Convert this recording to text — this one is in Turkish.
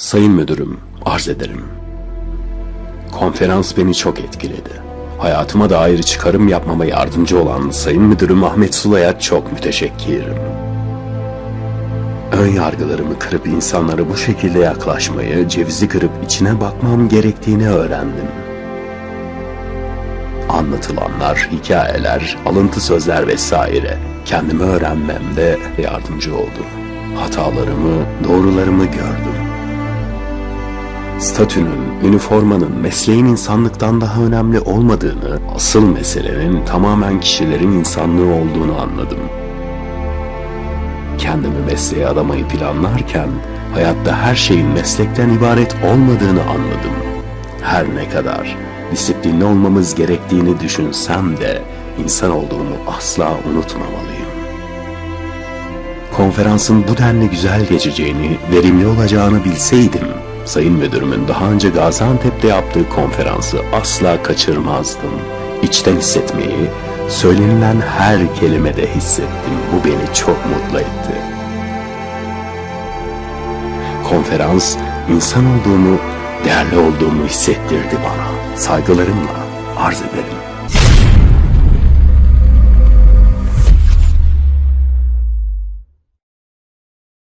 Sayın müdürüm, arz ederim. Konferans beni çok etkiledi. Hayatıma dair çıkarım yapmama yardımcı olan Sayın Müdürüm Ahmet Sula'ya çok müteşekkirim. Ön yargılarımı kırıp insanlara bu şekilde yaklaşmayı, cevizi kırıp içine bakmam gerektiğini öğrendim. Anlatılanlar, hikayeler, alıntı sözler vesaire kendimi öğrenmemde yardımcı oldu. Hatalarımı, doğrularımı gördüm. Statünün, üniformanın, mesleğin insanlıktan daha önemli olmadığını, asıl meselenin tamamen kişilerin insanlığı olduğunu anladım. Kendimi mesleğe adamayı planlarken hayatta her şeyin meslekten ibaret olmadığını anladım. Her ne kadar disiplinli olmamız gerektiğini düşünsem de insan olduğumu asla unutmamalıyım. Konferansın bu denli güzel geçeceğini, verimli olacağını bilseydim, Sayın Müdürümün daha önce Gaziantep'te yaptığı konferansı asla kaçırmazdım. İçten hissetmeyi, söylenilen her kelimede hissettim. Bu beni çok mutlu etti. Konferans, insan olduğumu, değerli olduğumu hissettirdi bana. Saygılarımla arz ederim.